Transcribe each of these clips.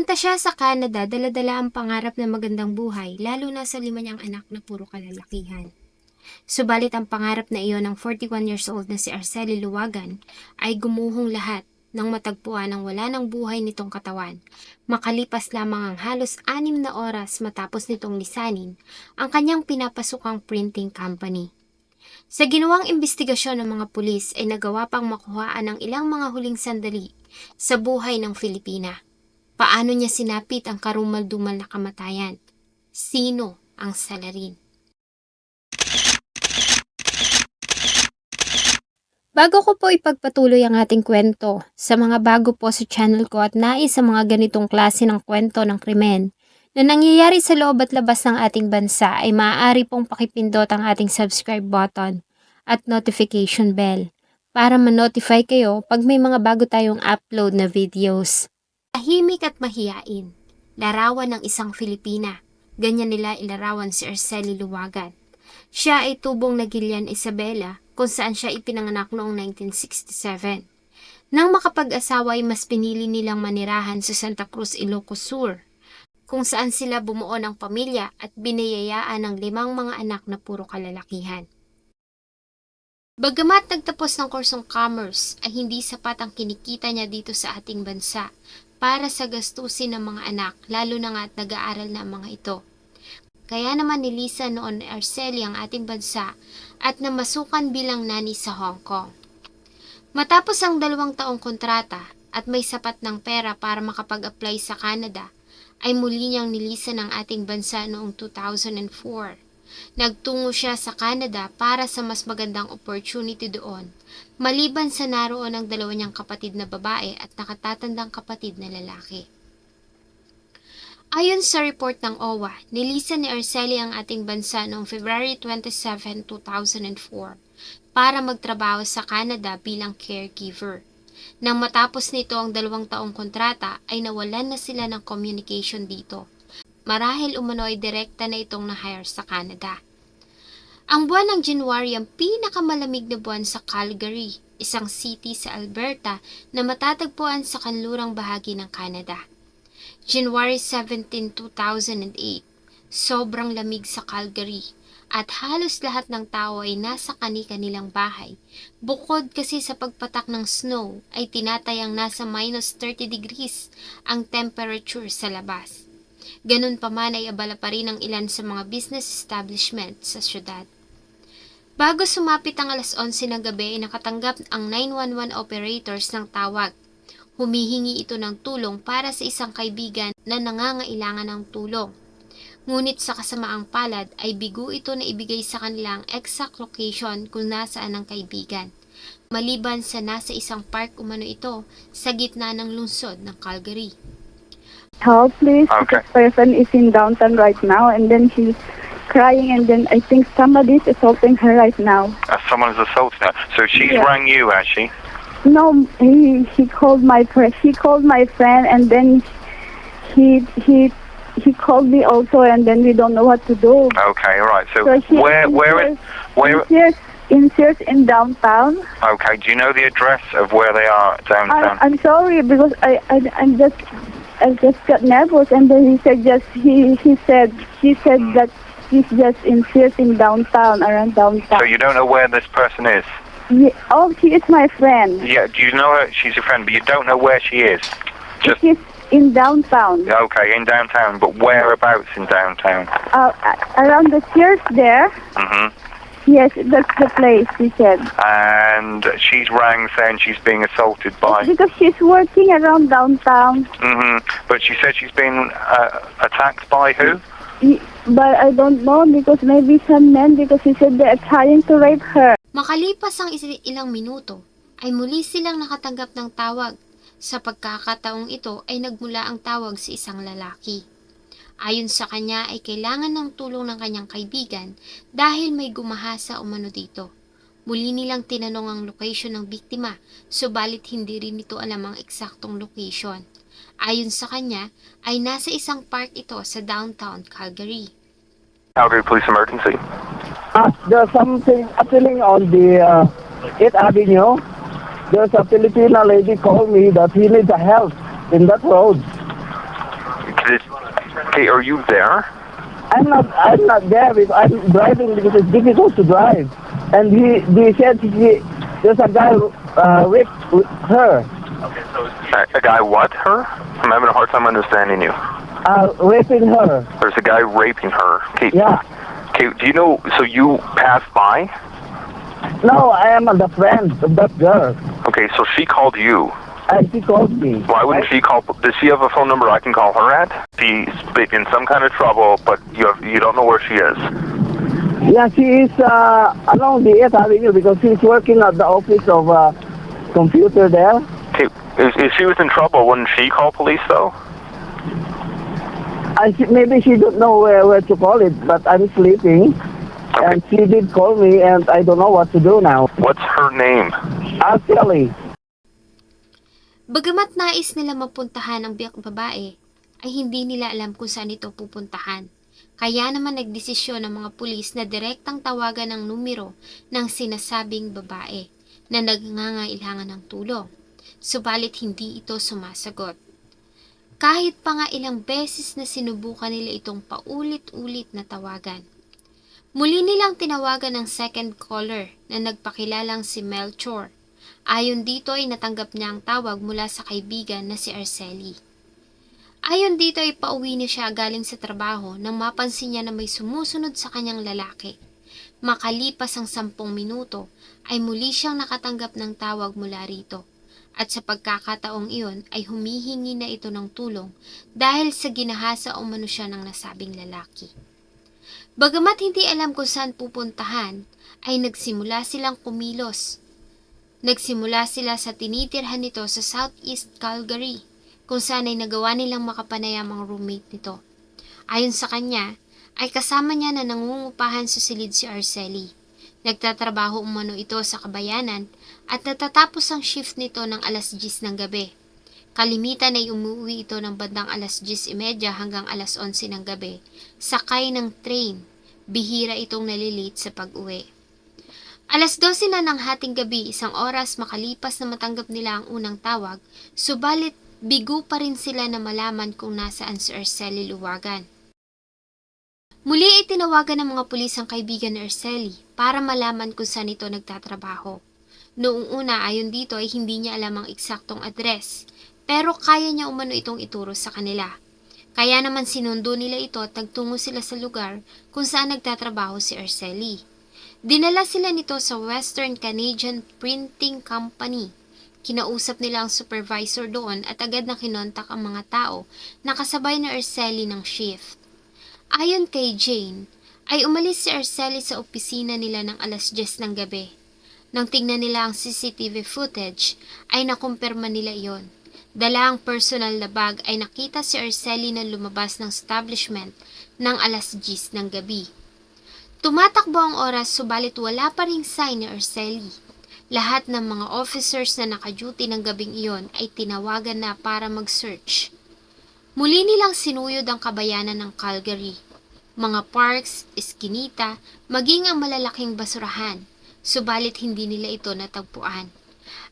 Pumunta siya sa Canada, daladala ang pangarap na magandang buhay, lalo na sa lima niyang anak na puro kalalakihan. Subalit ang pangarap na iyon ng 41 years old na si Arceli Luwagan ay gumuhong lahat nang matagpuan ang wala ng buhay nitong katawan. Makalipas lamang ang halos anim na oras matapos nitong lisanin ang kanyang pinapasukang printing company. Sa ginawang investigasyon ng mga pulis ay nagawa pang makuhaan ang ilang mga huling sandali sa buhay ng Filipina. Paano niya sinapit ang karumal-dumal na kamatayan? Sino ang salarin? Bago ko po ipagpatuloy ang ating kwento, sa mga bago po sa channel ko at nais sa mga ganitong klase ng kwento ng krimen na nangyayari sa loob at labas ng ating bansa ay maaari pong pakipindot ang ating subscribe button at notification bell para ma-notify kayo pag may mga bago tayong upload na videos. Tahimik at mahiyain, larawan ng isang Filipina. Ganyan nila ilarawan si Arceli Luwagan. Siya ay tubong na Gilian Isabela kung saan siya ipinanganak noong 1967. Nang makapag-asawa ay mas pinili nilang manirahan sa Santa Cruz, Ilocos Sur, kung saan sila bumuo ng pamilya at binayayaan ng limang mga anak na puro kalalakihan. Bagamat nagtapos ng kursong commerce ay hindi sapat ang kinikita niya dito sa ating bansa para sa gastusin ng mga anak lalo na nga at nag-aaral na ang mga ito. Kaya naman nilisa noon Arceli ang ating bansa at namasukan bilang nani sa Hong Kong. Matapos ang dalawang taong kontrata at may sapat ng pera para makapag-apply sa Canada, ay muli niyang nilisan ang ating bansa noong 2004. Nagtungo siya sa Canada para sa mas magandang opportunity doon, maliban sa naroon ang dalawa niyang kapatid na babae at nakatatandang kapatid na lalaki. Ayon sa report ng OWA, nilisan ni Arceli ang ating bansa noong February 27, 2004 para magtrabaho sa Canada bilang caregiver. Nang matapos nito ang dalawang taong kontrata ay nawalan na sila ng communication dito. Marahil umano ay direkta na itong na-hire sa Canada. Ang buwan ng January ang pinakamalamig na buwan sa Calgary, isang city sa Alberta na matatagpuan sa kanlurang bahagi ng Canada. January 17, 2008, sobrang lamig sa Calgary at halos lahat ng tao ay nasa kani-kanilang bahay. Bukod kasi sa pagpatak ng snow ay tinatayang nasa minus 30 degrees ang temperature sa labas. Ganun pa man ay abala pa rin ang ilan sa mga business establishment sa syudad. Bago sumapit ang alas 11 ng gabi ay nakatanggap ang 911 operators ng tawag Humihingi ito ng tulong para sa isang kaibigan na nangangailangan ng tulong. Ngunit sa kasamaang palad ay bigo ito na ibigay sa kanilang exact location kung nasaan ang kaibigan. Maliban sa nasa isang park umano ito sa gitna ng lungsod ng Calgary. help please Okay. this person is in downtown right now and then she's crying and then i think somebody is assaulting her right now Uh, is assaulting her. So she's Yeah. rang you, has she? no he he called my friend he called my friend and then he he he called me also and then we don't know what to do Okay, all right. So, So where, where, in where? Sears, in Sears in downtown Okay. Do you know the address of where they are downtown? i'm sorry because i i i'm just i just got nervous and then he said just he he said she said Hmm. that she's just in Sears in downtown around downtown so you don't know where this person is? Yeah, oh, she is my friend. Yeah. Do you know her? She's your friend, but you don't know where she is. Just She's in downtown. okay in downtown, but whereabouts in downtown? Uh, around the church there. hmm Yes, that's the place, she said. And she's rang saying she's being assaulted by. Because she's working around downtown. hmm But she said she's been uh, attacked by who? But I don't know because maybe some men because she said they're trying to rape her. Makalipas ang ilang minuto, ay muli silang nakatanggap ng tawag. Sa pagkakataong ito ay nagmula ang tawag sa isang lalaki. Ayon sa kanya ay kailangan ng tulong ng kanyang kaibigan dahil may gumahasa umano dito. Muli nilang tinanong ang location ng biktima, subalit hindi rin ito alam ang eksaktong location. Ayon sa kanya, ay nasa isang park ito sa downtown Calgary. Calgary Police Emergency. Uh, there's something happening on the uh, 8th Avenue. There's a Filipina lady called me that he needs a help in that road. Okay, are you there? I'm not. I'm not there I'm driving because it's difficult to drive. And he, they said he, there's a guy uh, raped with her, A, a guy what? Her? I'm having a hard time understanding you. uh, raping her. There's a guy raping her. Okay. Yeah. Okay. Do you know? So you passed by? No, I am the friend of that girl. Okay. So she called you. And she called me. Why wouldn't she call? Does she have a phone number I can call her at? She's in some kind of trouble, but you have, you don't know where she is. Yeah, she is uh, along the 8th Avenue because she's working at the office of uh, computer there. Okay. If, if she was in trouble, wouldn't she call police though? I maybe she don't know where, where to call it, but I'm sleeping. And she did call me, and I don't know what to do now. What's her name? Actually, Bagamat nais nila mapuntahan ang biyak babae, ay hindi nila alam kung saan ito pupuntahan. Kaya naman nagdesisyon ang mga pulis na direktang tawagan ng numero ng sinasabing babae na nagngangailangan ng tulong. Subalit hindi ito sumasagot. Kahit pa nga ilang beses na sinubukan nila itong paulit-ulit na tawagan. Muli nilang tinawagan ng second caller na nagpakilalang si Melchor Ayon dito ay natanggap niya ang tawag mula sa kaibigan na si Arceli. Ayon dito ay pauwi na siya galing sa trabaho nang mapansin niya na may sumusunod sa kanyang lalaki. Makalipas ang sampung minuto ay muli siyang nakatanggap ng tawag mula rito. At sa pagkakataong iyon ay humihingi na ito ng tulong dahil sa ginahasa o mano siya ng nasabing lalaki. Bagamat hindi alam kung saan pupuntahan, ay nagsimula silang kumilos Nagsimula sila sa tinitirhan nito sa Southeast Calgary, kung saan ay nagawa nilang makapanayam ang roommate nito. Ayon sa kanya, ay kasama niya na nangungupahan sa silid si Arceli. Nagtatrabaho umano ito sa kabayanan at natatapos ang shift nito ng alas 10 ng gabi. Kalimitan ay umuwi ito ng bandang alas 10.30 hanggang alas 11 ng gabi, sakay ng train. Bihira itong nalilate sa pag-uwi. Alas 12 na ng hating gabi, isang oras makalipas na matanggap nila ang unang tawag, subalit bigo pa rin sila na malaman kung nasaan si Arceli Luwagan. Muli ay tinawagan ng mga pulis ang kaibigan ni Arceli para malaman kung saan ito nagtatrabaho. Noong una ayon dito ay hindi niya alam ang eksaktong address, pero kaya niya umano itong ituro sa kanila. Kaya naman sinundo nila ito at nagtungo sila sa lugar kung saan nagtatrabaho si Arceli. Dinala sila nito sa Western Canadian Printing Company. Kinausap nila ang supervisor doon at agad na kinontak ang mga tao na kasabay na Arceli ng shift. Ayon kay Jane, ay umalis si Arceli sa opisina nila ng alas 10 ng gabi. Nang tingnan nila ang CCTV footage, ay nakumpirma nila iyon. Dala ang personal na bag ay nakita si Arceli na lumabas ng establishment ng alas 10 ng gabi. Tumatakbo ang oras subalit wala pa ring sign ni Arceli. Lahat ng mga officers na nakaduty ng gabing iyon ay tinawagan na para mag-search. Muli nilang sinuyod ang kabayanan ng Calgary. Mga parks, eskinita, maging ang malalaking basurahan, subalit hindi nila ito natagpuan.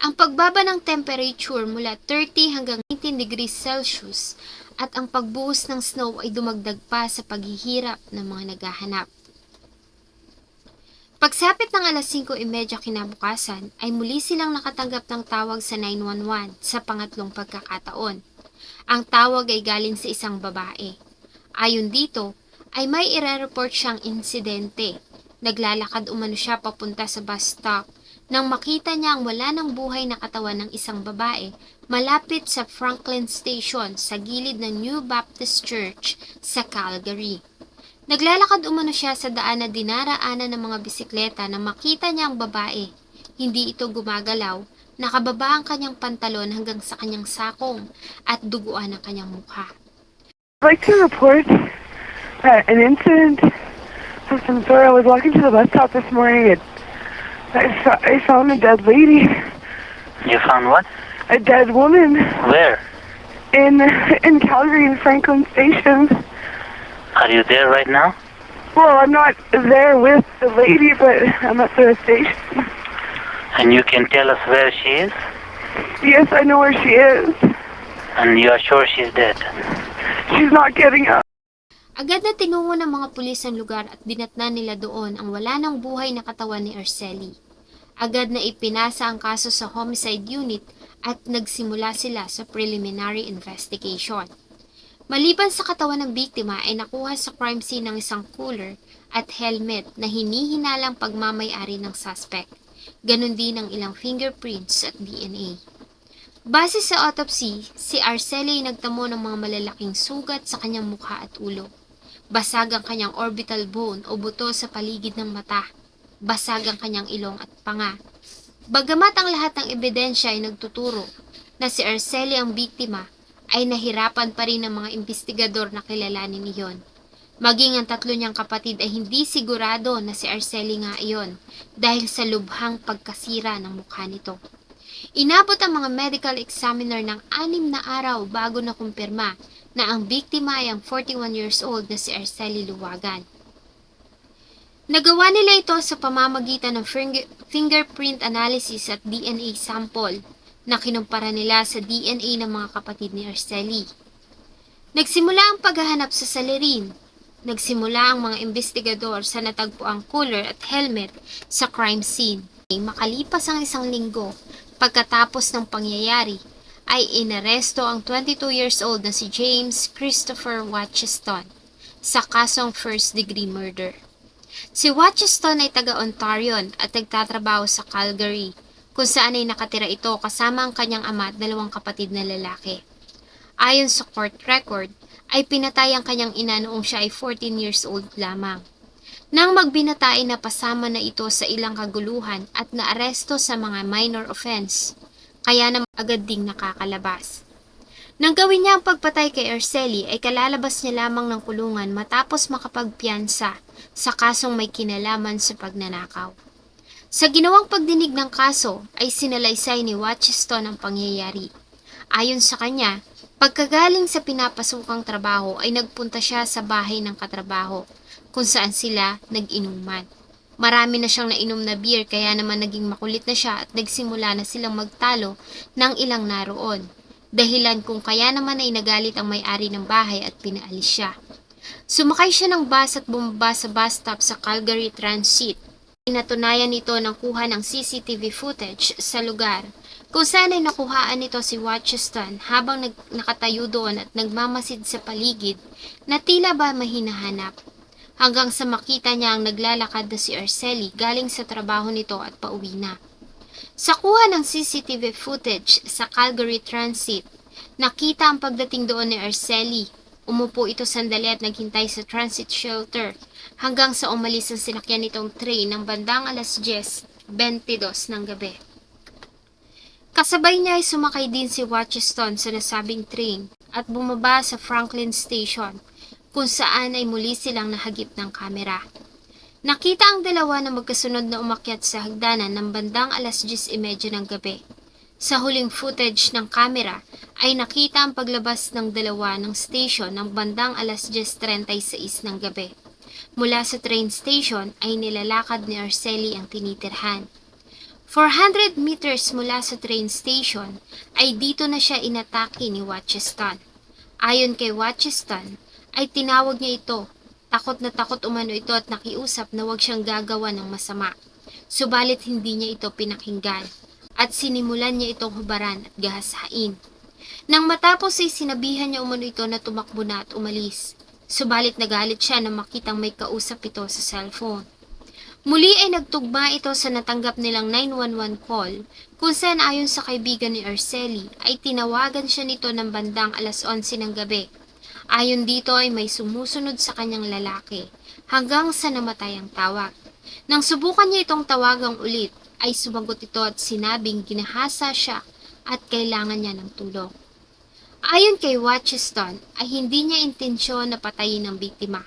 Ang pagbaba ng temperature mula 30 hanggang 19 degrees Celsius at ang pagbuhos ng snow ay dumagdag pa sa paghihirap ng mga naghahanap. Pagsapit ng alas 5.30 kinabukasan, ay muli silang nakatanggap ng tawag sa 911 sa pangatlong pagkakataon. Ang tawag ay galing sa isang babae. Ayon dito, ay may ire-report siyang insidente. Naglalakad umano siya papunta sa bus stop nang makita niya ang wala ng buhay na katawan ng isang babae malapit sa Franklin Station sa gilid ng New Baptist Church sa Calgary. Naglalakad umano siya sa daan na dinaraanan ng mga bisikleta na makita niya ang babae. Hindi ito gumagalaw, nakababa ang kanyang pantalon hanggang sa kanyang sakong at duguan ang kanyang mukha. I'd like to report uh, an incident some sort. I was walking to the bus stop this morning and I, saw, I found a dead lady, You found what? a dead woman Where? in in Calgary in Franklin Station. Are you there right now? Well, I'm not there with the lady, but I'm at the station. And you can tell us where she is? Yes, I know where she is. And you are sure she's dead? She's not getting up. Agad na tinungo ng mga pulis ang lugar at dinatnan nila doon ang wala ng buhay na katawan ni Arceli. Agad na ipinasa ang kaso sa homicide unit at nagsimula sila sa preliminary investigation. Maliban sa katawan ng biktima ay nakuha sa crime scene ng isang cooler at helmet na hinihinalang pagmamayari ng suspect. Ganon din ang ilang fingerprints at DNA. Base sa autopsy, si Arceli ay nagtamo ng mga malalaking sugat sa kanyang mukha at ulo. Basag ang kanyang orbital bone o buto sa paligid ng mata. Basag ang kanyang ilong at panga. Bagamat ang lahat ng ebidensya ay nagtuturo na si Arceli ang biktima, ay nahirapan pa rin ng mga investigador na kilalanin iyon. Maging ang tatlo niyang kapatid ay hindi sigurado na si Arceli nga iyon dahil sa lubhang pagkasira ng mukha nito. Inabot ang mga medical examiner ng anim na araw bago na kumpirma na ang biktima ay ang 41 years old na si Arceli Luwagan. Nagawa nila ito sa pamamagitan ng finger- fingerprint analysis at DNA sample na kinumpara nila sa DNA ng mga kapatid ni Arceli. Nagsimula ang paghahanap sa salirin. Nagsimula ang mga investigador sa natagpuang cooler at helmet sa crime scene. Makalipas ang isang linggo, pagkatapos ng pangyayari, ay inaresto ang 22 years old na si James Christopher Watcheston sa kasong first degree murder. Si Watcheston ay taga-Ontario at nagtatrabaho sa Calgary, kung saan ay nakatira ito kasama ang kanyang ama at dalawang kapatid na lalaki. Ayon sa court record, ay pinatay ang kanyang ina noong siya ay 14 years old lamang. Nang magbinatay na pasama na ito sa ilang kaguluhan at naaresto sa mga minor offense, kaya naman agad ding nakakalabas. Nang gawin niya ang pagpatay kay Arceli ay kalalabas niya lamang ng kulungan matapos makapagpiyansa sa kasong may kinalaman sa pagnanakaw. Sa ginawang pagdinig ng kaso ay sinalaysay ni Watcheston ang pangyayari. Ayon sa kanya, pagkagaling sa pinapasukang trabaho ay nagpunta siya sa bahay ng katrabaho kung saan sila nag-inuman. Marami na siyang nainom na beer kaya naman naging makulit na siya at nagsimula na silang magtalo ng ilang naroon. Dahilan kung kaya naman ay nagalit ang may-ari ng bahay at pinaalis siya. Sumakay siya ng bus at bumaba sa bus stop sa Calgary Transit. Pinatunayan nito ng kuha ng CCTV footage sa lugar kung saan ay nakuhaan nito si Watcheston habang nag- nakatayo doon at nagmamasid sa paligid na tila ba mahinahanap. Hanggang sa makita niya ang naglalakad na si Arceli galing sa trabaho nito at pauwi na. Sa kuha ng CCTV footage sa Calgary Transit, nakita ang pagdating doon ni Arceli. Umupo ito sandali at naghintay sa transit shelter hanggang sa umalis ang sinakyan nitong train ng bandang alas 10.22 ng gabi. Kasabay niya ay sumakay din si Watcheston sa nasabing train at bumaba sa Franklin Station kung saan ay muli silang nahagip ng kamera. Nakita ang dalawa na magkasunod na umakyat sa hagdanan ng bandang alas 10.30 ng gabi. Sa huling footage ng kamera ay nakita ang paglabas ng dalawa ng station ng bandang alas 10.36 ng gabi. Mula sa train station ay nilalakad ni Arceli ang tinitirhan. 400 meters mula sa train station ay dito na siya inatake ni Watcheston. Ayon kay Watcheston, ay tinawag niya ito. Takot na takot umano ito at nakiusap na huwag siyang gagawa ng masama. Subalit hindi niya ito pinakinggan at sinimulan niya itong hubaran at gahasain. Nang matapos ay sinabihan niya umano ito na tumakbo na at umalis. Subalit nagalit siya na makitang may kausap ito sa cellphone. Muli ay nagtugma ito sa natanggap nilang 911 call kung saan ayon sa kaibigan ni Arceli ay tinawagan siya nito ng bandang alas 11 ng gabi. Ayon dito ay may sumusunod sa kanyang lalaki hanggang sa namatay ang tawag. Nang subukan niya itong tawagang ulit ay sumagot ito at sinabing ginahasa siya at kailangan niya ng tulong. Ayon kay Watcheston ay hindi niya intensyon na patayin ang biktima.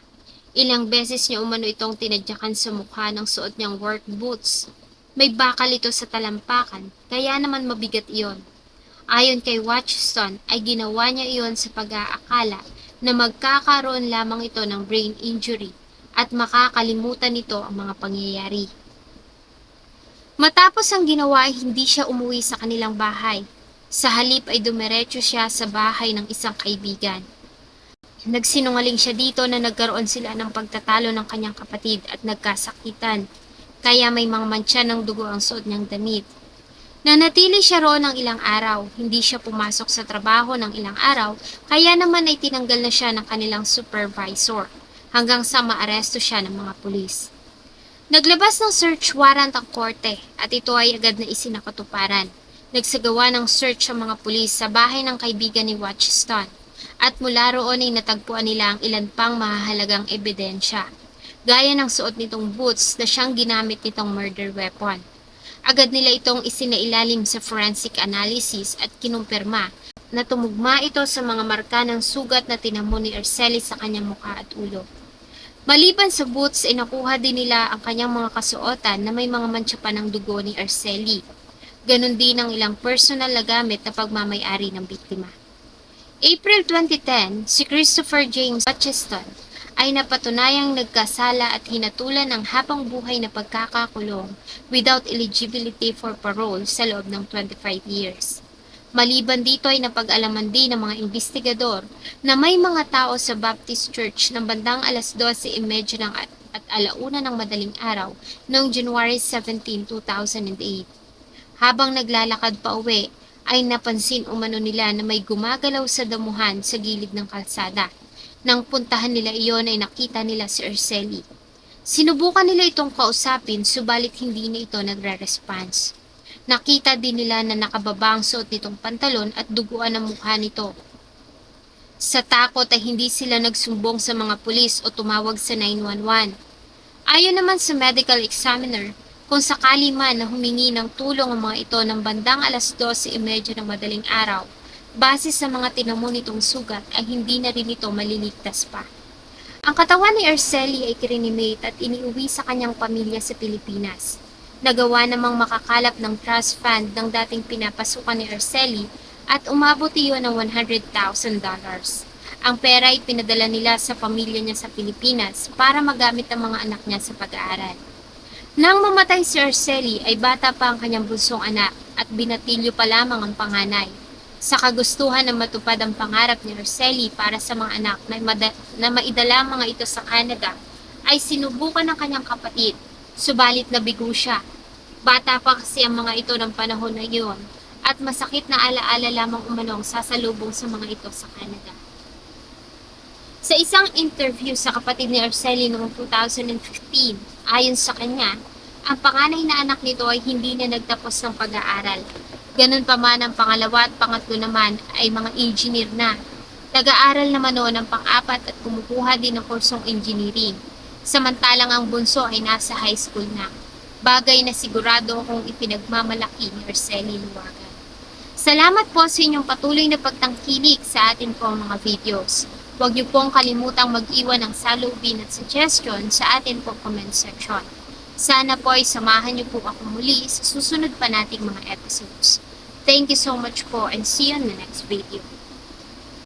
Ilang beses niya umano itong tinadyakan sa mukha ng suot niyang work boots. May bakal ito sa talampakan, kaya naman mabigat iyon. Ayon kay Watchstone ay ginawa niya iyon sa pag-aakala na magkakaroon lamang ito ng brain injury at makakalimutan nito ang mga pangyayari. Matapos ang ginawa ay hindi siya umuwi sa kanilang bahay. Sa halip ay dumiretso siya sa bahay ng isang kaibigan. Nagsinungaling siya dito na nagkaroon sila ng pagtatalo ng kanyang kapatid at nagkasakitan, kaya may mga mantsa ng dugo ang suot niyang damit. Nanatili siya roon ng ilang araw, hindi siya pumasok sa trabaho ng ilang araw, kaya naman ay tinanggal na siya ng kanilang supervisor, hanggang sa maaresto siya ng mga pulis. Naglabas ng search warrant ang korte at ito ay agad na isinakatuparan. Nagsagawa ng search ang mga pulis sa bahay ng kaibigan ni Watchiston at mula roon ay natagpuan nila ang ilan pang mahahalagang ebidensya, gaya ng suot nitong boots na siyang ginamit nitong murder weapon. Agad nila itong isinailalim sa forensic analysis at kinumpirma na tumugma ito sa mga marka ng sugat na tinamo ni Arceli sa kanyang mukha at ulo. Maliban sa boots ay nakuha din nila ang kanyang mga kasuotan na may mga mantsa pa ng dugo ni Arceli. Ganon din ang ilang personal na gamit na pagmamayari ng biktima. April 2010, si Christopher James Hutchiston ay napatunayang nagkasala at hinatulan ng habang buhay na pagkakakulong without eligibility for parole sa loob ng 25 years. Maliban dito ay napag-alaman din ng mga investigador na may mga tao sa Baptist Church ng bandang alas 12.30 ng at, at alauna ng madaling araw noong January 17, 2008. Habang naglalakad pa uwi, ay napansin umano nila na may gumagalaw sa damuhan sa gilid ng kalsada. Nang puntahan nila iyon ay nakita nila si Urseli. Sinubukan nila itong kausapin subalit hindi na ito nagre-response. Nakita din nila na nakababa ang suot nitong pantalon at duguan ang mukha nito. Sa takot ay hindi sila nagsumbong sa mga pulis o tumawag sa 911. Ayon naman sa medical examiner, kung sakali man na humingi ng tulong ang mga ito ng bandang alas 12.30 ng madaling araw, base sa mga tinamo nitong sugat ay hindi na rin ito maliligtas pa. Ang katawan ni Arceli ay kirinimate at iniuwi sa kanyang pamilya sa Pilipinas. Nagawa namang makakalap ng trust fund ng dating pinapasukan ni Arceli at umabot iyon ng $100,000. Ang pera ay pinadala nila sa pamilya niya sa Pilipinas para magamit ng mga anak niya sa pag-aaral. Nang mamatay si Arceli ay bata pa ang kanyang bunsong anak at binatilyo pa lamang ang panganay. Sa kagustuhan na matupad ang pangarap ni Arceli para sa mga anak na, na maidala mga ito sa Canada, ay sinubukan ng kanyang kapatid, subalit nabigo siya. Bata pa kasi ang mga ito ng panahon na iyon, at masakit na alaala lamang umanong sasalubong sa mga ito sa Canada. Sa isang interview sa kapatid ni Arceli noong 2015, ayon sa kanya, ang panganay na anak nito ay hindi na nagtapos ng pag-aaral. Ganun pa man ang pangalawa at pangatlo naman ay mga engineer na. Nag-aaral naman noon ang pang-apat at kumukuha din ng kursong engineering. Samantalang ang bunso ay nasa high school na. Bagay na sigurado kung ipinagmamalaki ni Arceli Luwagan. Salamat po sa inyong patuloy na pagtangkilik sa atin pong mga videos. Huwag niyo pong kalimutang mag-iwan ng salubin at suggestion sa atin pong comment section. Sana po ay samahan niyo po ako muli sa susunod pa nating mga episodes. Thank you so much po and see you on the next video.